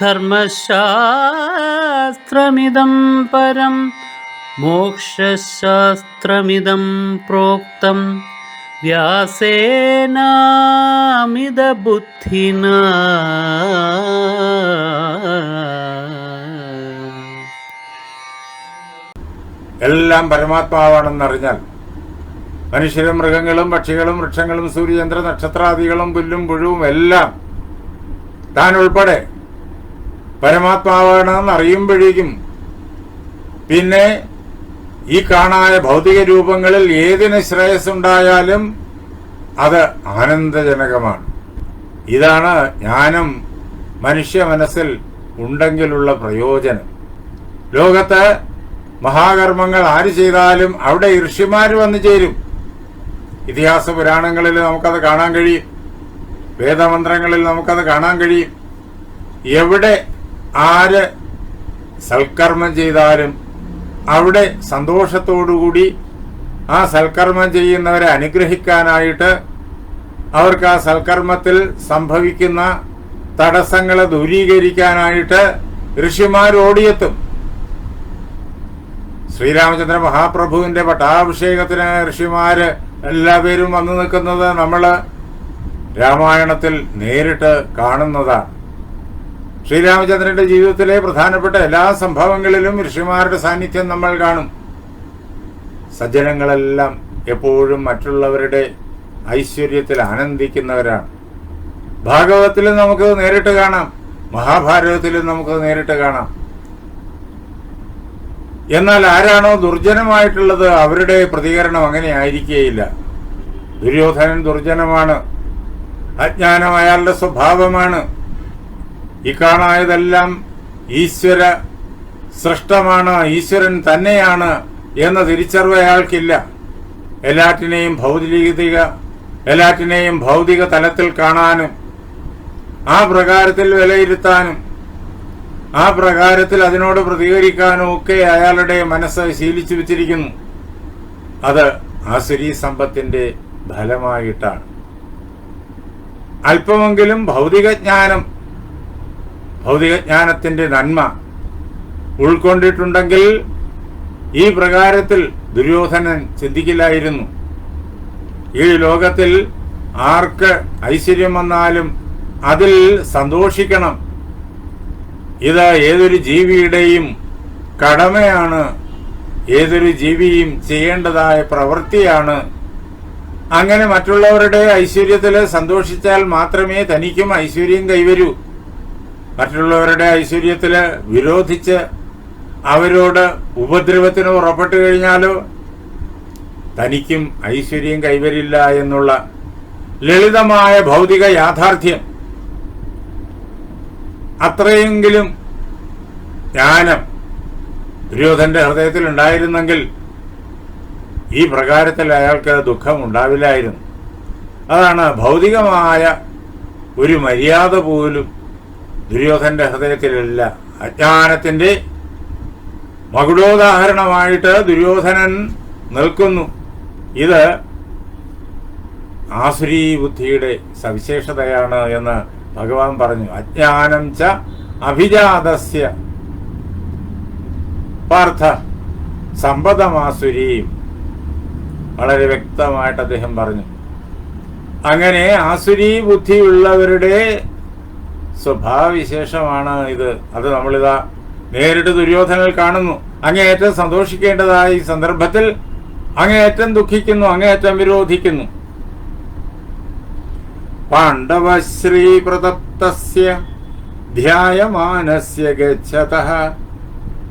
ധർമ്മശാസ്ത്രമിദം പരം മോക്ഷശാസ്ത്രമിതം പ്രോക്തം. വ്യാസേനാമിതബുദ്ധിന. എല്ലാം പരമാത്മാവാണെന്നറിഞ്ഞാൽ മനുഷ്യരും മൃഗങ്ങളും പക്ഷികളും വൃക്ഷങ്ങളും സൂര്യചന്ദ്ര നക്ഷത്രാദികളും പുല്ലും പുഴുവും എല്ലാം താൻ ഉൾപ്പെടെ പരമാത്മാവാണെന്ന് അറിയുമ്പോഴേക്കും പിന്നെ ഈ കാണായ ഭൗതിക രൂപങ്ങളിൽ ഏതിന് ശ്രേയസ്സുണ്ടായാലും അത് ആനന്ദജനകമാണ്. ഇതാണ് ജ്ഞാനം മനുഷ്യ മനസ്സിൽ ഉണ്ടെങ്കിലുള്ള പ്രയോജനം. ലോകത്ത് മഹാകർമ്മങ്ങൾ ആര് ചെയ്താലും അവിടെ ഋഷിമാർ വന്നു ചേരും. ഇതിഹാസ പുരാണങ്ങളിൽ നമുക്കത് കാണാൻ കഴിയും. വേദമന്ത്രങ്ങളിൽ നമുക്കത് കാണാൻ കഴിയും. എവിടെ ആര് സൽക്കർമ്മം ചെയ്താലും അവിടെ സന്തോഷത്തോടുകൂടി ആ സൽക്കർമ്മം ചെയ്യുന്നവരെ അനുഗ്രഹിക്കാനായിട്ട് അവർക്ക് ആ സൽക്കർമ്മത്തിൽ സംഭവിക്കുന്ന തടസ്സങ്ങളെ ദൂരീകരിക്കാനായിട്ട് ഋഷിമാർ ഓടിയെത്തും ശ്രീരാമചന്ദ്ര മഹാപ്രഭുവിന്റെ പട്ടാഭിഷേകത്തിന് ഋഷിമാര് എല്ലാവരും വന്നു നിൽക്കുന്നത് നമ്മൾ രാമായണത്തിൽ നേരിട്ട് കാണുന്നതാണ്. ശ്രീരാമചന്ദ്രന്റെ ജീവിതത്തിലെ പ്രധാനപ്പെട്ട എല്ലാ സംഭവങ്ങളിലും ഋഷിമാരുടെ സാന്നിധ്യം നമ്മൾ കാണും. സജ്ജനങ്ങളെല്ലാം എപ്പോഴും മറ്റുള്ളവരുടെ ഐശ്വര്യത്തിൽ ആനന്ദിക്കുന്നവരാണ്. ഭാഗവതത്തിലും നമുക്ക് നേരിട്ട് കാണാം. മഹാഭാരതത്തിലും നമുക്ക് നേരിട്ട് കാണാം. എന്നാൽ ആരാണോ ദുർജനമായിട്ടുള്ളത് അവരുടെ പ്രതികരണം അങ്ങനെ ആയിരിക്കുകയില്ല ദുര്യോധനൻ ദുർജനമാണ്. അജ്ഞാനം അയാളുടെ സ്വഭാവമാണ്. ഈ കാണായതെല്ലാം ഈശ്വര സൃഷ്ടമാണ് ഈശ്വരൻ തന്നെയാണ് എന്ന തിരിച്ചറിവ് അയാൾക്കില്ല എല്ലാറ്റിനെയും ഭൗതിക എല്ലാറ്റിനെയും ഭൗതിക തലത്തിൽ കാണാനും ആ പ്രകാരത്തിൽ വിലയിരുത്താനും ആ പ്രകാരത്തിൽ അതിനോട് പ്രതികരിക്കാനും ഒക്കെ അയാളുടെ മനസ്സ് ശീലിച്ചു വെച്ചിരിക്കുന്നു. അത് ആസുരി സമ്പത്തിന്റെ ഫലമായിട്ടാണ്. അല്പമെങ്കിലും ഭൗതികജ്ഞാനം ഭൗതികജ്ഞാനത്തിന്റെ നന്മ ഉൾക്കൊണ്ടിട്ടുണ്ടെങ്കിൽ ഈ പ്രകാരത്തിൽ ദുര്യോധനൻ ചിന്തിക്കില്ലായിരുന്നു ഈ ലോകത്തിൽ ആർക്ക് ഐശ്വര്യം വന്നാലും അതിൽ സന്തോഷിക്കണം. ഇത് ഏതൊരു ജീവിയുടെയും കടമയാണ്. ഏതൊരു ജീവിയും ചെയ്യേണ്ടതായ പ്രവൃത്തിയാണ്. അങ്ങനെ മറ്റുള്ളവരുടെ ഐശ്വര്യത്തിൽ സന്തോഷിച്ചാൽ മാത്രമേ തനിക്കും ഐശ്വര്യം കൈവരൂ. മറ്റുള്ളവരുടെ ഐശ്വര്യത്തിൽ വിരോധിച്ച് അവരോട് ഉപദ്രവത്തിന് പുറപ്പെട്ടു കഴിഞ്ഞാലോ തനിക്കും ഐശ്വര്യം കൈവരില്ല എന്നുള്ള ലളിതമായ ഭൗതിക യാഥാർത്ഥ്യം. അത്രയെങ്കിലും ജ്ഞാനം ദുര്യോധന്റെ ഹൃദയത്തിൽ ഉണ്ടായിരുന്നെങ്കിൽ ഈ പ്രകാരത്തിൽ അയാൾക്ക് ദുഃഖം ഉണ്ടാവില്ലായിരുന്നു അതാണ് ഭൗതികമായ ഒരു മര്യാദ പോലും ദുര്യോധന്റെ ഹൃദയത്തിലല്ല അജ്ഞാനത്തിന്റെ മകുടോദാഹരണമായിട്ട് ദുര്യോധനൻ നിൽക്കുന്നു. ഇത് ആസുരീ ബുദ്ധിയുടെ സവിശേഷതയാണ് എന്ന് ഭഗവാൻ പറഞ്ഞു. അജ്ഞാനം ച അഭിജാതസ്യ. പാർത്ഥ സമ്പദമാസുരീം വളരെ വ്യക്തമായിട്ട് അദ്ദേഹം പറഞ്ഞു. അങ്ങനെ ആസുരീ ബുദ്ധിയുള്ളവരുടെ സ്വഭാവവിശേഷമാണ് ഇത്. അത് നമ്മളിതാ നേരിട്ട് ദുര്യോധനൽ കാണുന്നു. അങ്ങേയറ്റം സന്തോഷിക്കേണ്ടതായ ഈ സന്ദർഭത്തിൽ അങ്ങേയറ്റം ദുഃഖിക്കുന്നു അങ്ങേയറ്റം വിരോധിക്കുന്നു. പാണ്ഡവശ്രീ പ്രതപ്തസ്യ ധ്യായമാനസ്യ ഗച്ഛത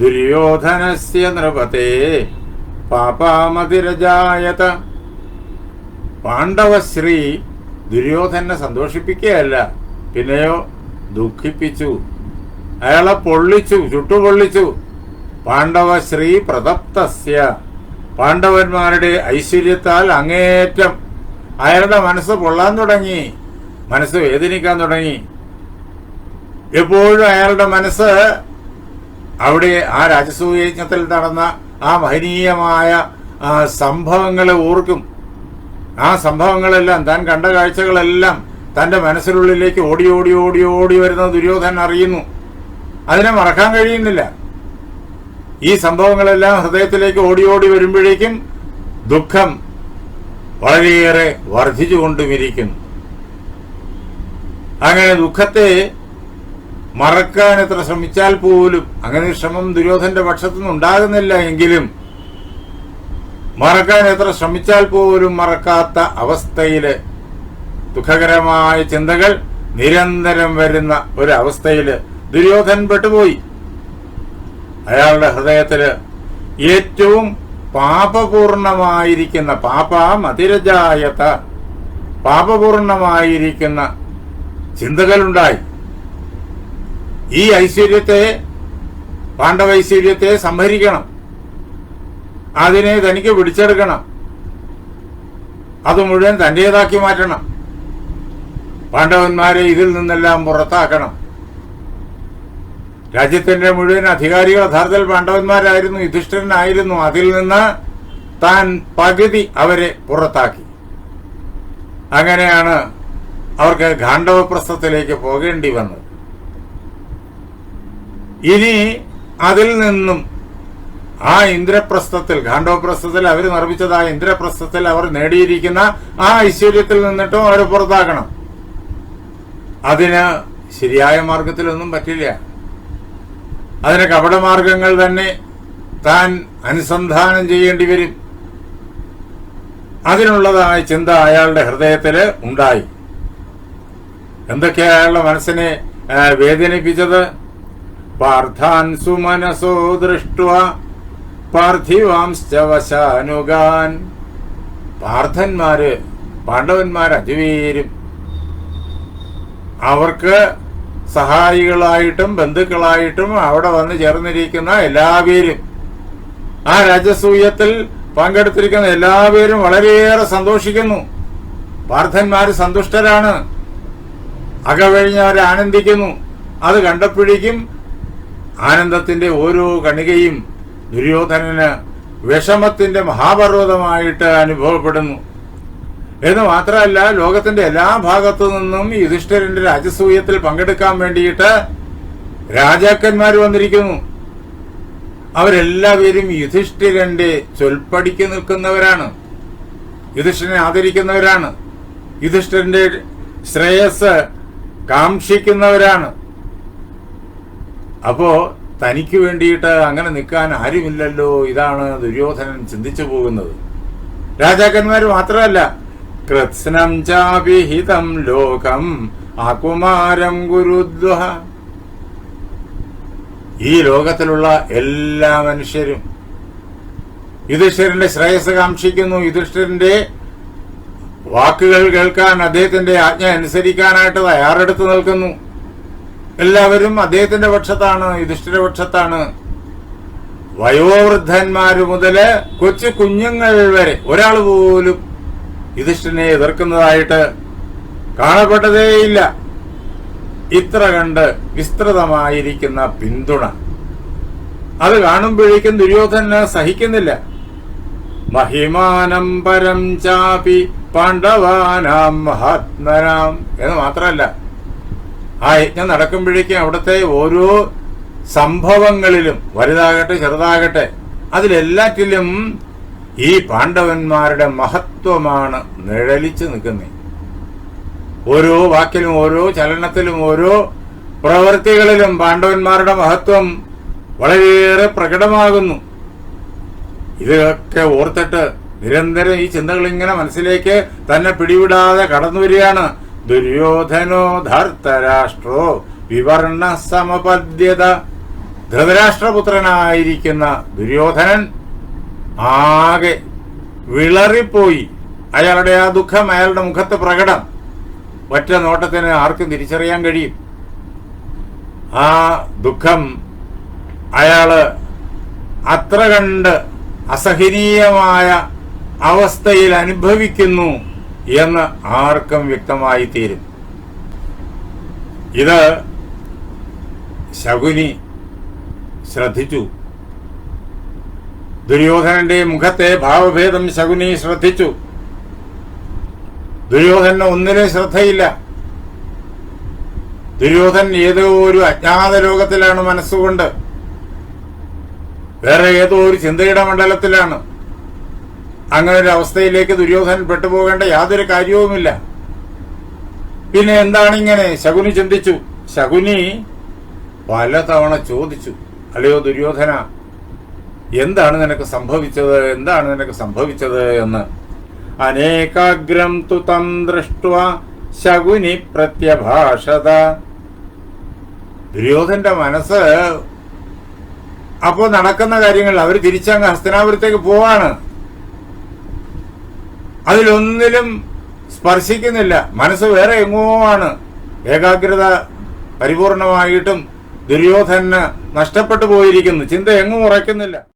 ദുര്യോധനസ്യ നൃപതേ പാപാമതിരജായത. പാണ്ഡവശ്രീ ദുര്യോധനെ സന്തോഷിപ്പിക്കുകയല്ല. പിന്നെയോ ദുഃഖിപ്പിച്ചു. അയാളെ പൊള്ളിച്ചു ചുട്ടുപൊള്ളിച്ചു. പാണ്ഡവ ശ്രീ പ്രതപ്തസ്യ. പാണ്ഡവന്മാരുടെ ഐശ്വര്യത്താൽ അങ്ങേറ്റം അയാളുടെ മനസ്സ് പൊള്ളാൻ തുടങ്ങി. മനസ്സ് വേദനിക്കാൻ തുടങ്ങി. എപ്പോഴും അയാളുടെ മനസ്സ് അവിടെ ആ രാജസൂയജ്ഞത്തിൽ നടന്ന ആ മഹനീയമായ സംഭവങ്ങളെ ഓർക്കും. ആ സംഭവങ്ങളെല്ലാം താൻ കണ്ട കാഴ്ചകളെല്ലാം തന്റെ മനസ്സിനുള്ളിലേക്ക് ഓടി ഓടി ഓടി ഓടി വരുന്ന ദുര്യോധനൻ അറിയുന്നു. അതിനെ മറക്കാൻ കഴിയുന്നില്ല. ഈ സംഭവങ്ങളെല്ലാം ഹൃദയത്തിലേക്ക് ഓടി ഓടി വരുമ്പോഴേക്കും ദുഃഖം വളരെയേറെ വർദ്ധിച്ചുകൊണ്ടുമിരിക്കുന്നു. അങ്ങനെ ദുഃഖത്തെ മറക്കാൻ എത്ര ശ്രമിച്ചാൽ പോലും അങ്ങനെ ശ്രമം ദുര്യോധന്റെ പക്ഷത്തുനിന്ന് ഉണ്ടാകുന്നില്ല എങ്കിലും മറക്കാൻ എത്ര ശ്രമിച്ചാൽ പോലും മറക്കാത്ത അവസ്ഥയിൽ ദുഃഖകരമായ ചിന്തകൾ നിരന്തരം വരുന്ന ഒരവസ്ഥയിൽ ദുര്യോധൻ പെട്ടുപോയി. അയാളുടെ ഹൃദയത്തിൽ ഏറ്റവും പാപപൂർണമായിരിക്കുന്ന പാപ മതിരജായത പാപപൂർണമായിരിക്കുന്ന ചിന്തകളുണ്ടായി. ഈ ഐശ്വര്യത്തെ പാണ്ഡവൈശ്വര്യത്തെ സംഭരിക്കണം അതിനെ തനിക്ക് പിടിച്ചെടുക്കണം. അത് മുഴുവൻ തന്റേതാക്കി മാറ്റണം. പാണ്ഡവന്മാരെ ഇതിൽ നിന്നെല്ലാം പുറത്താക്കണം. രാജ്യത്തിന്റെ മുഴുവൻ അധികാരികൾ യഥാർത്ഥത്തിൽ പാണ്ഡവന്മാരായിരുന്നു യുധിഷ്ഠിരനായിരുന്നു. അതിൽ നിന്ന് താൻ പകുതി അവരെ പുറത്താക്കി. അങ്ങനെയാണ് അവർക്ക് ഗാണ്ഡവപ്രസ്ഥത്തിലേക്ക് പോകേണ്ടി വന്നത്. ഇനി അതിൽ നിന്നും ആ ഇന്ദ്രപ്രസ്ഥത്തിൽ ഗാണ്ഡവപ്രസ്ഥത്തിൽ അവർ നിർമ്മിച്ചത് ആ ഇന്ദ്രപ്രസ്ഥത്തിൽ അവർ നേടിയിരിക്കുന്ന ആ ഐശ്വര്യത്തിൽ നിന്നിട്ടും അവരെ പുറത്താക്കണം. അതിന് ശരിയായ മാർഗത്തിലൊന്നും പറ്റില്ല. അതിന് കപടമാർഗങ്ങൾ തന്നെ താൻ അനുസന്ധാനം ചെയ്യേണ്ടി വരും. അതിനുള്ളതായ ചിന്ത അയാളുടെ ഹൃദയത്തിൽ ഉണ്ടായി. എന്തൊക്കെയാ അയാളുടെ മനസ്സിനെ വേദനിപ്പിച്ചത്? പാർത്ഥാൻ സുമനസോ ദൃഷ്ട പാർത്ഥിവാംശവശാനുഗാൻ പാർത്ഥന്മാര് പാണ്ഡവന്മാർ അജുവീരും അവർക്ക് സഹായികളായിട്ടും ബന്ധുക്കളായിട്ടും അവിടെ വന്ന് ചേർന്നിരിക്കുന്ന എല്ലാവരും ആ രാജസൂയത്തിൽ പങ്കെടുത്തിരിക്കുന്ന എല്ലാവരും വളരെയേറെ സന്തോഷിക്കുന്നു. പാർത്ഥന്മാര് സന്തുഷ്ടരാണ്. അകവഴിഞ്ഞവർ ആനന്ദിക്കുന്നു. അത് കണ്ടപ്പോഴേക്കും ആനന്ദത്തിന്റെ ഓരോ കണികയും ദുര്യോധനന് വിഷമത്തിന്റെ മഹാപർവതമായിട്ട് അനുഭവപ്പെടുന്നു. എന്ന് മാത്രമല്ല ലോകത്തിന്റെ എല്ലാ ഭാഗത്തു നിന്നും യുധിഷ്ഠിരന്റെ രാജസൂയത്തിൽ പങ്കെടുക്കാൻ വേണ്ടിയിട്ട് രാജാക്കന്മാർ വന്നിരിക്കുന്നു. അവരെല്ലാവരും യുധിഷ്ഠിരന്റെ ചൊൽപ്പടിക്ക് നിൽക്കുന്നവരാണ്. യുധിഷ്ഠിരനെ ആദരിക്കുന്നവരാണ്. യുധിഷ്ഠിരന്റെ ശ്രേയസ് കാക്ഷിക്കുന്നവരാണ്. അപ്പോ തനിക്ക് വേണ്ടിയിട്ട് അങ്ങനെ നിൽക്കാൻ ആരുമില്ലല്ലോ ഇതാണ് ദുര്യോധനൻ ചിന്തിച്ചു പോകുന്നത്. രാജാക്കന്മാർ മാത്രമല്ല കൃത്സ്നം ചാവിഹിതം ലോകം അകുമാരം ഗുരുദ്വഹ ഈ ലോകത്തിലുള്ള എല്ലാ മനുഷ്യരും യുധിഷ്ഠിരന്റെ ശ്രേയസ് കാക്ഷിക്കുന്നു. യുധിഷ്ഠിരന്റെ വാക്കുകൾ കേൾക്കാൻ അദ്ദേഹത്തിന്റെ ആജ്ഞ അനുസരിക്കാനായിട്ട് തയ്യാറെടുത്ത് നിൽക്കുന്നു. എല്ലാവരും അദ്ദേഹത്തിന്റെ പക്ഷത്താണ് യുധിഷ്ഠിര പക്ഷത്താണ്. വയോവൃദ്ധന്മാര് മുതൽ കൊച്ചു കുഞ്ഞുങ്ങൾ വരെ ഒരാൾ പോലും യുധിഷ്ഠിരനെ എതിർക്കുന്നതായിട്ട് കാണപ്പെട്ടതേയില്ല ഇത്ര കണ്ട് വിസ്തൃതമായിരിക്കുന്ന പിന്തുണ. അത് കാണുമ്പോഴേക്കും ദുര്യോധന സഹിക്കുന്നില്ല. മഹിമാനം പരം ചാപി പാണ്ഡവാനാം മഹാത്മനാം എന്ന് മാത്രമല്ല ആ യജ്ഞം നടക്കുമ്പോഴേക്കും അവിടുത്തെ ഓരോ സംഭവങ്ങളിലും വലുതാകട്ടെ ചെറുതാകട്ടെ അതിലെല്ലാറ്റിലും ഈ പാണ്ഡവന്മാരുടെ മഹത്വമാണ് നിഴലിച്ചു നിൽക്കുന്നത് ഓരോ വാക്കിലും ഓരോ ചലനത്തിലും ഓരോ പ്രവൃത്തികളിലും പാണ്ഡവന്മാരുടെ മഹത്വം വളരെയേറെ പ്രകടമാകുന്നു. ഇതൊക്കെ ഓർത്തിട്ട് നിരന്തരം ഈ ചിന്തകൾ ഇങ്ങനെ മനസ്സിലേക്ക് തന്നെ പിടിവിടാതെ കടന്നു വരികയാണ്. ദുര്യോധനോ ധർത്തരാഷ്ട്രോ വിവർണ സമപദ്യത ധൃതരാഷ്ട്രപുത്രനായിരിക്കുന്ന ദുര്യോധനൻ ആകെ വിളറിപ്പോയി. അയാളുടെ ആ ദുഃഖം അയാളുടെ മുഖത്ത് പ്രകടം. ഒറ്റ നോട്ടത്തിന് ആർക്കും തിരിച്ചറിയാൻ കഴിയും. ആ ദുഃഖം അയാൾ അത്ര കണ്ട് അസഹനീയമായ അവസ്ഥയിൽ അനുഭവിക്കുന്നു എന്ന് ആർക്കും വ്യക്തമായി തീരും. ഇത് ശകുനി ശ്രദ്ധിച്ചു. ദുര്യോധനന്റെ മുഖത്തെ ഭാവഭേദം ശകുനി ശ്രദ്ധിച്ചു. ദുര്യോധന ഒന്നിനും ശ്രദ്ധയില്ല. ദുര്യോധൻ ഏതോ ഒരു അജ്ഞാത ലോകത്തിലാണ് മനസ്സുകൊണ്ട്. വേറെ ഏതോ ഒരു ചിന്തയുടെ മണ്ഡലത്തിലാണ്. അങ്ങനെ ഒരു അവസ്ഥയിലേക്ക് ദുര്യോധനൻ പെട്ടുപോകേണ്ട യാതൊരു കാര്യവുമില്ല. പിന്നെ എന്താണ് ഇങ്ങനെ ശകുനി ചിന്തിച്ചു. ശകുനി പലതവണ ചോദിച്ചു. അല്ലയോ ദുര്യോധന എന്താണ് നിനക്ക് സംഭവിച്ചത്? എന്താണ് നിനക്ക് സംഭവിച്ചത് എന്ന്. അനേകാഗ്രം തു തം ദൃഷ്ട ശകുനി പ്രത്യഭാഷത. ദുര്യോധന്റെ മനസ്സ് അപ്പോൾ നടക്കുന്ന കാര്യങ്ങൾ അവർ തിരിച്ചങ്ങ് ഹസ്തനാപുരത്തേക്ക് പോവാണ്. അതിലൊന്നിലും സ്പർശിക്കുന്നില്ല. മനസ്സ് വേറെ എങ്ങോ ആണ്. ഏകാഗ്രത പരിപൂർണമായിട്ടും ദുര്യോധന് നഷ്ടപ്പെട്ടു പോയിരിക്കുന്നു. ചിന്ത എങ്ങും ഉറയ്ക്കുന്നില്ല.